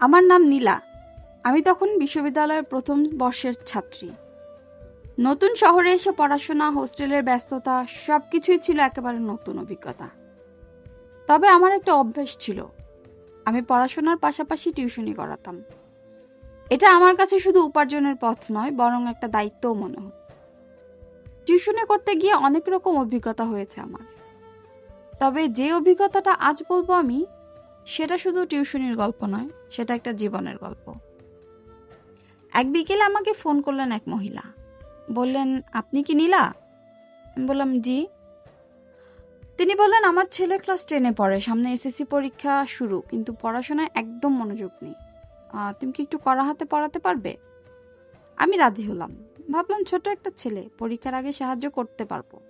আমার নাম নীলা। আমি তখন বিশ্ববিদ্যালয়ের প্রথম বর্ষের ছাত্রী। নতুন শহরে এসে পড়াশোনা, হোস্টেলের ব্যস্ততা সব কিছুই ছিল একেবারে নতুন অভিজ্ঞতা। তবে আমার একটা অভ্যেস ছিল। আমি পড়াশোনার পাশাপাশি টিউশনি করাতাম। এটা আমার কাছে শুধু উপার্জনের পথ নয়, বরং একটা দায়িত্বও মনে হতো টিউশনে করতে গিয়ে অনেক রকম অভিজ্ঞতা হয়েছে আমার। তবে যে অভিজ্ঞতাটা আজ বলব আমি সেটা শুধু টিউশনির গল্প নয়, সেটা একটা জীবনের গল্প। এক বিকেলে আমাকে ফোন করলেন এক মহিলা। বললেন, আপনি কি নীলা? আমি বললাম, জি। তিনি বললেন, আমার ছেলে ক্লাস টেনে পড়ে, সামনে এসএসসি পরীক্ষা শুরু, কিন্তু পড়াশোনায় একদম মনোযোগ নেই। তুমি কি একটু কড়া হাতে পড়াতে পারবে? আমি রাজি হলাম। ভাবলাম ছোট একটা ছেলে, পরীক্ষার আগে সাহায্য করতে পারব।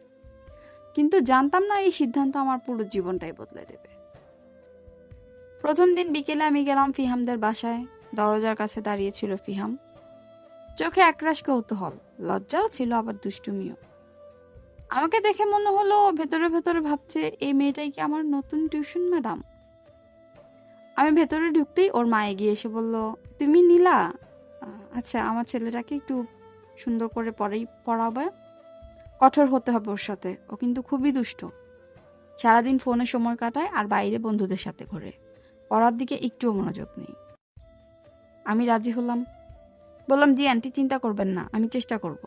কিন্তু জানতাম না, এই সিদ্ধান্ত আমার পুরো জীবনটাই বদলে দেবে। প্রথম দিন বিকেলে আমি গেলাম ফিহামদের বাসায়। দরজার কাছে দাঁড়িয়ে ছিল ফিহাম। চোখে একরাশ কৌতূহল, লজ্জাও ছিল, আবার দুষ্টুমিও। আমাকে দেখে মনে হলো ভেতরে ভেতরে ভাবছে, এই মেয়েটাই কি আমার নতুন টিউশন ম্যাডাম? আমি ভেতরে ঢুকতেই ওর মা এগিয়ে এসে বলল, তুমি নীলা? আচ্ছা আমার ছেলেটাকে একটু সুন্দর করে পড়াই, পড়াবে? কঠোর হতে হবে ওর সাথে। ও কিন্তু খুবই দুষ্ট। সারাদিন ফোনে সময় কাটায় আর বাইরে বন্ধুদের সাথে ঘোরে। পড়ার দিকে একটুও মনোযোগ নেই। আমি রাজি হলাম। বললাম, জি আন্টি, চিন্তা করবেন না, আমি চেষ্টা করব।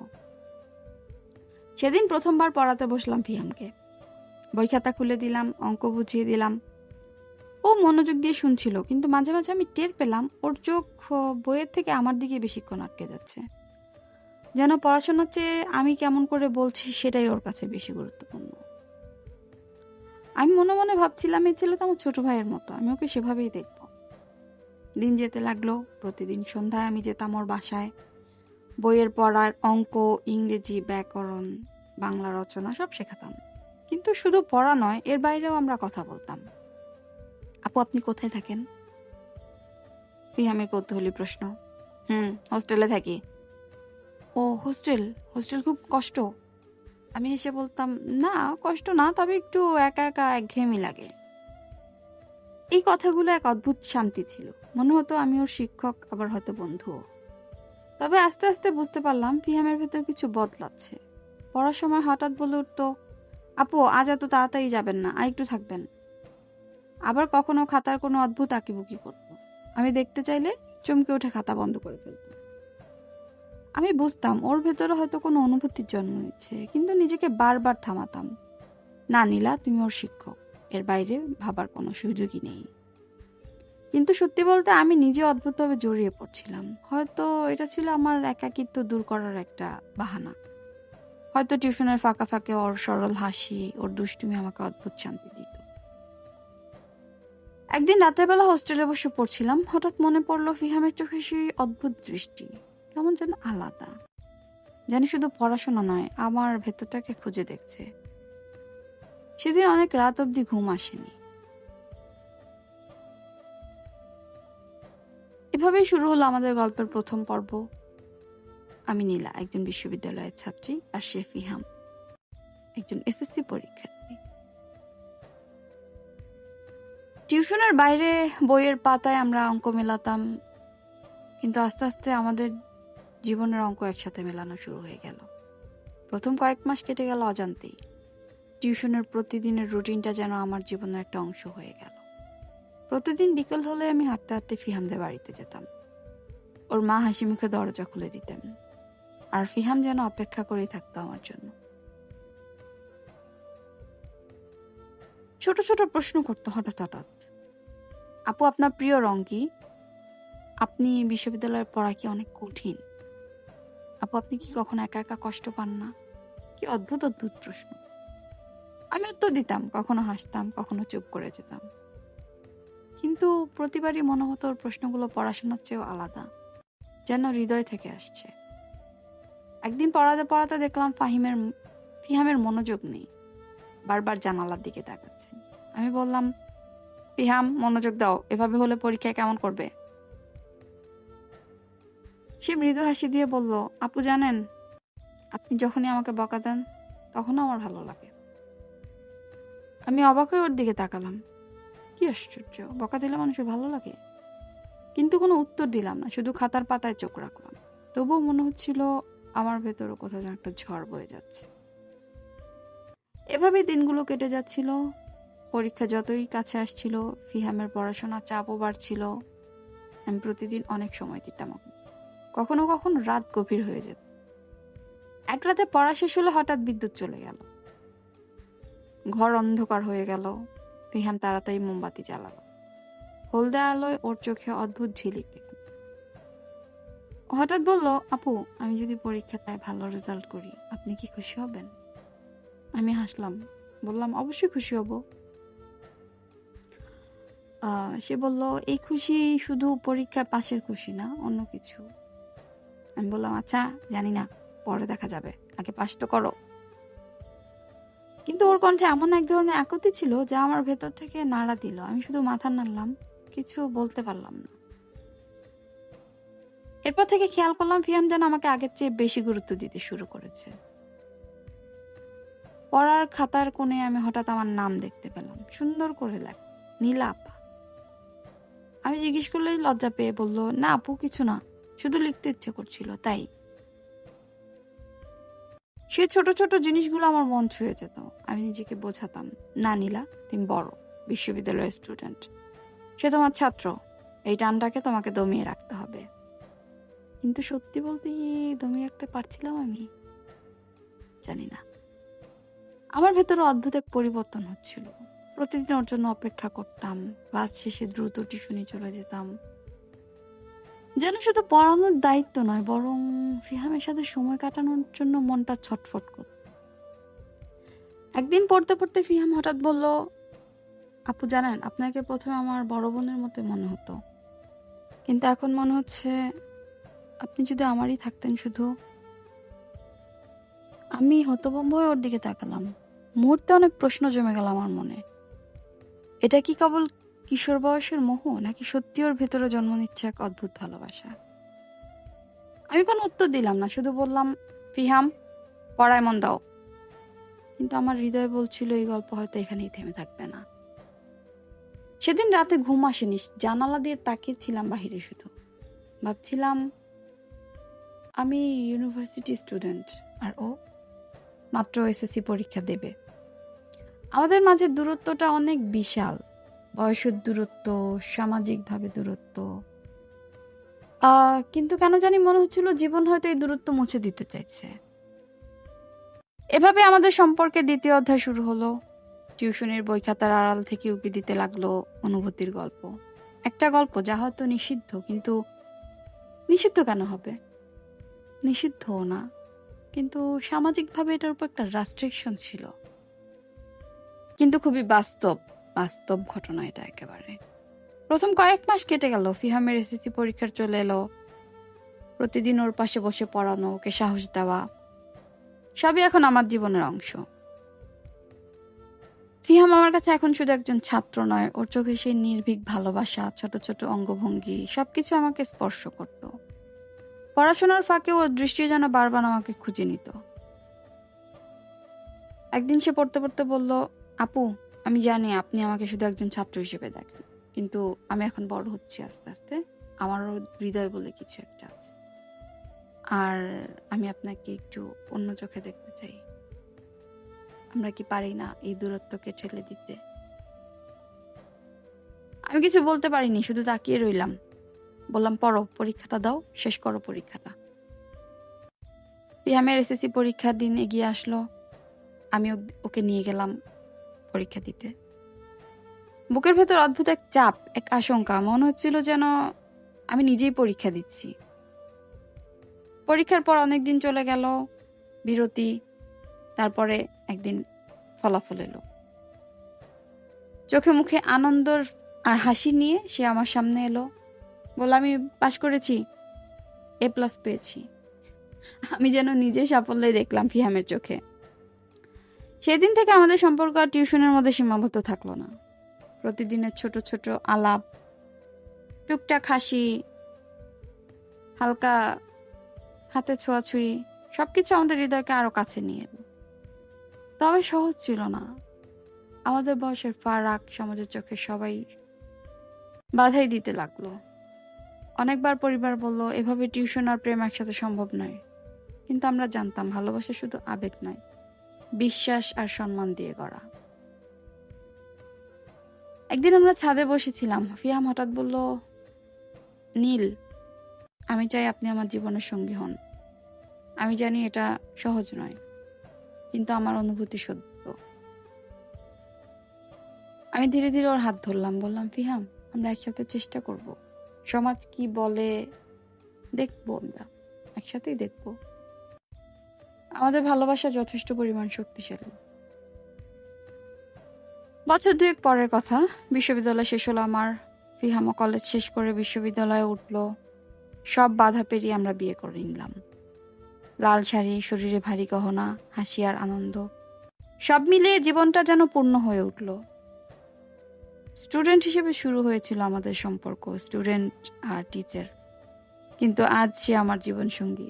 সেদিন প্রথমবার পড়াতে বসলাম ফিয়ামকে। বই খাতা খুলে দিলাম, অঙ্ক বুঝিয়ে দিলাম। ও মনোযোগ দিয়ে শুনছিল, কিন্তু মাঝে মাঝে আমি টের পেলাম, ওর চোখ বইয়ের থেকে আমার দিকে বেশিক্ষণ আটকে যাচ্ছে। যেন পড়াশোনার চেয়ে আমি কেমন করে বলছি, সেটাই ওর কাছে বেশি গুরুত্বপূর্ণ। আমি মনে মনে ভাবছিলাম, এই ছেলে তো আমার ছোট ভাইয়ের মতো, আমি ওকে সেভাবেই দেখব। দিন যেতে লাগল, প্রতিদিন সন্ধ্যায় আমি যেতাম ওর বাসায়। বইয়ের পড়ার অঙ্ক, ইংরেজি, ব্যাকরণ, বাংলা রচনা সব শেখাতাম। কিন্তু শুধু পড়া নয়, এর বাইরেও আমরা কথা বলতাম। আপু, আপনি কোথায় থাকেন? ফিহামের কৌতূহলী প্রশ্ন। হুম, হোস্টেলে থাকি। ও, হোস্টেল? হোস্টেল খুব কষ্ট। আমি এসে বলতাম, না, কষ্ট না, তবে একটু একা একা একঘেয়েমি লাগে। এই কথাগুলো এক অদ্ভুত শান্তি ছিল। মনে হতো আমি ওর শিক্ষক, আবার হয়তো বন্ধুও। তবে আস্তে আস্তে বুঝতে পারলাম ফিহামের ভেতর কিছু বদলাচ্ছে। পড়ার সময় হঠাৎ বলে উঠতো, আপু, আজ এত তাড়াতাড়ি যাবেন না, আর একটু থাকবেন। আবার কখনো খাতার কোনো অদ্ভুত আঁকিবুকি করতো। আমি দেখতে চাইলে চমকে উঠে খাতা বন্ধ করে ফেলতো। আমি বুঝতাম ওর ভেতরে হয়তো কোনো অনুভূতির জন্ম নিচ্ছে, কিন্তু নিজেকে বারবার থামাতাম। না নীলা, তুমি ওর শিক্ষক। এর বাইরে ভাবার কোনো সুযোগই নেই। কিন্তু সত্যি বলতে আমি নিজে অদ্ভুতভাবে জড়িয়ে পড়ছিলাম। হয়তো এটা ছিল আমার একাকিত্ব দূর করার একটা বাহানা। হয়তো টিউশনের ফাঁকা ফাঁকে ওর সরল হাসি, ওর দুষ্টুমি আমাকে অদ্ভুত শান্তি দিত। একদিন রাতের বেলা হোস্টেলে বসে পড়ছিলাম। হঠাৎ মনে পড়ল ফিহামের চোখে সেই অদ্ভুত দৃষ্টি। কেমন যেন আলাদা। জানি শুধু পড়াশোনা নয়, আমার ভেতরটাকে খুঁজে দেখছে। সেদিন অনেক রাত অবধি ঘুম আসেনি। এভাবেই শুরু হলো আমাদের গল্পের প্রথম পর্ব। আমি নীলা, একজন বিশ্ববিদ্যালয়ের ছাত্রী, আর সে ফিহাম, একজন এসএসসি পরীক্ষার্থী। টিউশনের বাইরে বইয়ের পাতায় আমরা অঙ্ক মেলাতাম, কিন্তু আস্তে আস্তে আমাদের জীবনের অঙ্ক একসাথে মেলানো শুরু হয়ে গেল। প্রথম কয়েক মাস কেটে গেল অজান্তেই। টিউশনের প্রতিদিনের রুটিনটা যেন আমার জীবনের একটা অংশ হয়ে গেল। প্রতিদিন বিকেল হলে আমি হাঁটতে হাঁটতে ফিহামদের বাড়িতে যেতাম। ওর মা হাসি মুখে দরজা খুলে দিতেন। আর ফিহাম যেন অপেক্ষা করেই থাকতো আমার জন্য। ছোট ছোট প্রশ্ন করতো হঠাৎ হঠাৎ। আপু, আপনার প্রিয় রং কি? আপনি বিশ্ববিদ্যালয়ের পড়া কি অনেক কঠিন? আপু, আপনি কি কখনো একা একা কষ্ট পান না? কি অদ্ভুত অদ্ভুত প্রশ্ন। আমি উত্তর দিতাম, কখনো হাসতাম, কখনো চুপ করে যেতাম। কিন্তু প্রতিবারই মনে হতো ওর প্রশ্নগুলো পড়াশোনার চেয়েও আলাদা, যেন হৃদয় থেকে আসছে। একদিন পড়াতে পড়াতে দেখলাম ফাহিমের ফিহামের মনোযোগ নেই, বারবার জানালার দিকে তাকাচ্ছে। আমি বললাম, ফিহাম, মনোযোগ দাও, এভাবে হলে পরীক্ষায় কেমন করবে? সে মৃদু হাসি দিয়ে বলল, আপু জানেন, আপনি যখনই আমাকে বকা দেন, তখনও আমার ভালো লাগে। আমি অবাক হয়ে ওর দিকে তাকালাম। কি আশ্চর্য, বকা দিলে মানুষের ভালো লাগে? কিন্তু কোনো উত্তর দিলাম না, শুধু খাতার পাতায় চোখ রাখলাম। তবুও মনে হচ্ছিল, আমার ভেতরও কোথাও যেন একটা ঝড় বয়ে যাচ্ছে। এভাবেই দিনগুলো কেটে যাচ্ছিল। পরীক্ষা যতই কাছে আসছিল, ফিহামের পড়াশোনার চাপও বাড়ছিল। আমি প্রতিদিন অনেক সময় দিতাম ওকে। কখনো কখনো রাত গভীর হয়ে যেত। এক রাতে পড়া শেষ হলে হঠাৎ বিদ্যুৎ চলে গেল। ঘর অন্ধকার হয়ে গেল। ফিহাম তাড়াতাড়ি মোমবাতি জ্বালালো। হলদে আলোয় ওর চোখে অদ্ভুত ঝিলিক দেখল। হঠাৎ বলল, আপু, আমি যদি পরীক্ষাটায় ভালো রেজাল্ট করি, আপনি কি খুশি হবেন? আমি হাসলাম। বললাম, অবশ্যই খুশি হব। সে বলল, এই খুশি শুধু পরীক্ষা পাশের খুশি না, অন্য কিছু। আমি বললাম আচ্ছা জানি না, পরে দেখা যাবে। আগে পাস তো করো। কিন্তু ওর কণ্ঠে এমন এক ধরনের একতি ছিল যা আমার ভেতর থেকে নাড়া দিল। আমি শুধু মাথা নাড়লাম, কিছু বলতে পারলাম না। এরপর থেকে খেয়াল করলাম, ফিয়াম যেন আমাকে আগের চেয়ে বেশি গুরুত্ব দিতে শুরু করেছে। পড়ার খাতার কোণে আমি হঠাৎ আমার নাম দেখতে পেলাম। সুন্দর করে লেখ, নীলা আপা। আমি জিজ্ঞেস করলেই লজ্জা পেয়ে বলল, না আপু, কিছু না। শুধু লিখতে ইচ্ছে করছিল, তাই। সে ছোট ছোট জিনিসগুলো আমার মন ছুঁয়ে যেত। আমি নিজেকে বোঝাতাম, না, নীলা, তুমি বড়, বিশ্ববিদ্যালয়ের স্টুডেন্ট। সে তোমার ছাত্র, এই টানটাকে তোমাকে দমিয়ে রাখতে হবে। কিন্তু সত্যি বলতে কি দমিয়ে রাখতে পারছিলাম আমি? জানি না। আমার ভেতরে অদ্ভুত এক পরিবর্তন হচ্ছিল। প্রতিদিন ওর জন্য অপেক্ষা করতাম, ক্লাস শেষে দ্রুত টিউশনি চলে যেতাম। যেন শুধু পড়ানোর দায়িত্ব নয়, বরং ফিহামের সাথে সময় কাটানোর জন্য মনটা ছটফট করত। একদিন পড়তে পড়তে ফিহাম হঠাৎ বলল, আপু জানেন, আপনাকে প্রথমে আমার বড় বোনের মতো মনে হতো। কিন্তু এখন মনে হচ্ছে আপনি যদি আমারই থাকতেন শুধু, আমি হতভম্ব হয়ে ওর দিকে তাকালাম। মুহূর্তে অনেক প্রশ্ন জমে গেল আমার মনে। এটা কি কেবল কিশোর বয়সের মোহ নাকি সত্যি ওর ভেতরে জন্ম নিচ্ছে এক অদ্ভুত ভালোবাসা? আমি কোনো উত্তর দিলাম না, শুধু বললাম, ফিহাম, পড়ায় মন দাও। কিন্তু আমার হৃদয় বলছিল, এই গল্প হয়তো এখানেই থেমে থাকবে না। সেদিন রাতে ঘুম আসেনি, জানালা দিয়ে তাকিয়েছিলাম বাহিরে শুধু। ভাবছিলাম, আমি ইউনিভার্সিটি স্টুডেন্ট, আর ও মাত্র এসএসসি পরীক্ষা দেবে। আমাদের মাঝে দূরত্বটা অনেক বিশাল। বয়সের দূরত্ব, সামাজিকভাবে দূরত্ব। কিন্তু কেন জানি মনে হচ্ছিল জীবন হয়তো এই দূরত্ব মুছে দিতে চাইছে। এভাবে আমাদের সম্পর্কে দ্বিতীয় অধ্যায় শুরু হলো। টিউশনের বই খাতার আড়াল থেকে উকি দিতে লাগল অনুভূতির গল্প। একটা গল্প যা হয়তো নিষিদ্ধ, কিন্তু নিষিদ্ধ কেন হবে? নিষিদ্ধও না, কিন্তু সামাজিকভাবে এটার উপর একটা রাস্ট্রিকশন ছিল। কিন্তু খুবই বাস্তব। বাস্তব ঘটনা এটা একেবারে। প্রথম কয়েক মাস কেটে গেল, ফিহামের এসএসসি পরীক্ষার চলে এলো। প্রতিদিন ওর পাশে বসে পড়ানো, ওকে সাহস দেওয়া। সবই এখন আমার জীবনের অংশ। ফিহাম আমার কাছে এখন শুধু একজন ছাত্র নয়, ওর চোখে সেই নির্ভীক ভালোবাসা, ছোট ছোট অঙ্গভঙ্গি, সবকিছু আমাকে স্পর্শ করত। পড়াশোনার ফাঁকে ওর দৃষ্টি যেন বারবার আমাকে খুঁজে নিত। একদিন সে পড়তে পড়তে বলল, আপু আমি জানি আপনি আমাকে শুধু একজন ছাত্র হিসেবে দেখেন, কিন্তু আমি এখন বড় হচ্ছি আস্তে আস্তে। আমারও হৃদয় বলে কিছু একটা আছে। আর আমি আপনাকে একটু অন্য চোখে দেখতে চাই। আমরা কি পারি না এই দূরত্বকে ঠেলে দিতে? আমি কিছু বলতে পারিনি, শুধু তাকিয়ে রইলাম। বললাম, পড়ো, পরীক্ষাটা দাও, শেষ করো পরীক্ষাটা। পিয়ামের এসএসসি পরীক্ষার দিন এগিয়ে আসলো। আমি ওকে নিয়ে গেলাম। পরীক্ষা দিতে। বুকের ভেতর অদ্ভুত এক চাপ, এক আশঙ্কা, মনে হচ্ছিল যেন আমি নিজেই পরীক্ষা দিচ্ছি। পরীক্ষার পর অনেক দিন চলে গেল, বিরতি, তারপরে একদিন ফলাফল এলো। চোখে মুখে আনন্দর আর হাসি নিয়ে সে আমার সামনে এলো, বলল, আমি পাশ করেছি, এ প্লাস পেয়েছি। আমি যেন নিজে সাফল্যই দেখলাম ফিহামের চোখে। সেদিন থেকে আমাদের সম্পর্ক আর টিউশনের মধ্যে সীমাবদ্ধ থাকল না। প্রতিদিনের ছোট ছোট আলাপ, টুকটাক হাসি, হালকা হাতে ছোঁয়াছুঁই সব কিছু আমাদের হৃদয়কে আরও কাছে নিয়ে এলো। তবে সহজ ছিল না। আমাদের বয়সের ফারাক সমাজের চোখে সবাই বাধাই দিতে লাগল। অনেকবার পরিবার বলল, এভাবে টিউশন আর প্রেম একসাথে সম্ভব নয়। কিন্তু আমরা জানতাম, ভালোবাসা শুধু আবেগ নয়। বিশ্বাস আর সম্মান দিয়ে গড়া। একদিন আমরা ছাদে বসেছিলাম। ফিয়াম হঠাৎ বলল, নীল, আমি চাই আপনি আমার জীবনের সঙ্গী হন। আমি জানি এটা সহজ নয়, কিন্তু আমার অনুভূতি সত্য। আমি ধীরে ধীরে ওর হাত ধরলাম, বললাম ফিহাম আমরা একসাথে চেষ্টা করব। সমাজ কি বলে, দেখব আমরা। একসাথেই দেখব। আমাদের ভালোবাসা যথেষ্ট পরিমাণ শক্তিশালী। বছর দুয়েক পরের কথা, বিশ্ববিদ্যালয় শেষ হলো আমার, ফিহামা কলেজ শেষ করে বিশ্ববিদ্যালয়ে উঠল, সব বাধা পেরিয়ে আমরা বিয়ে করে নিলাম। লাল শাড়ি, শরীরে ভারী গহনা, হাসি আর আনন্দ, সব মিলিয়ে জীবনটা যেন পূর্ণ হয়ে উঠল। স্টুডেন্ট হিসেবে শুরু হয়েছিল আমাদের সম্পর্ক, স্টুডেন্ট আর টিচার, কিন্তু আজ সে আমার জীবনসঙ্গী।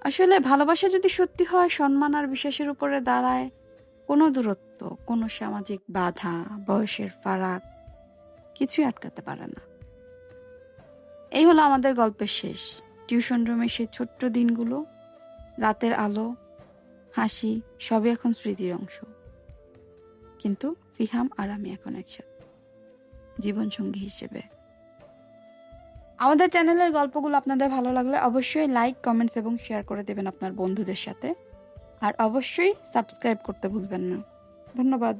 আসলে ভালোবাসা যদি সত্যি হয়, সম্মান আর বিশ্বাসের উপরে দাঁড়ায়, কোনো দূরত্ব, কোনো সামাজিক বাধা, বয়সের ফারাক কিছুই আটকাতে পারে না। এই হলো আমাদের গল্পের শেষ। টিউশন রুমে সে ছোট্ট দিনগুলো, রাতের আলো, হাসি, সবই এখন স্মৃতির অংশ। কিন্তু ফিহাম আর আমি এখন একসাথে, জীবনসঙ্গী হিসেবে। আমাদের চ্যানেলের গল্পগুলো আপনাদের ভালো লাগলে অবশ্যই লাইক কমেন্টস এবং শেয়ার করে দেবেন আপনার বন্ধুদের সাথে। আর অবশ্যই সাবস্ক্রাইব করতে ভুলবেন না। ধন্যবাদ।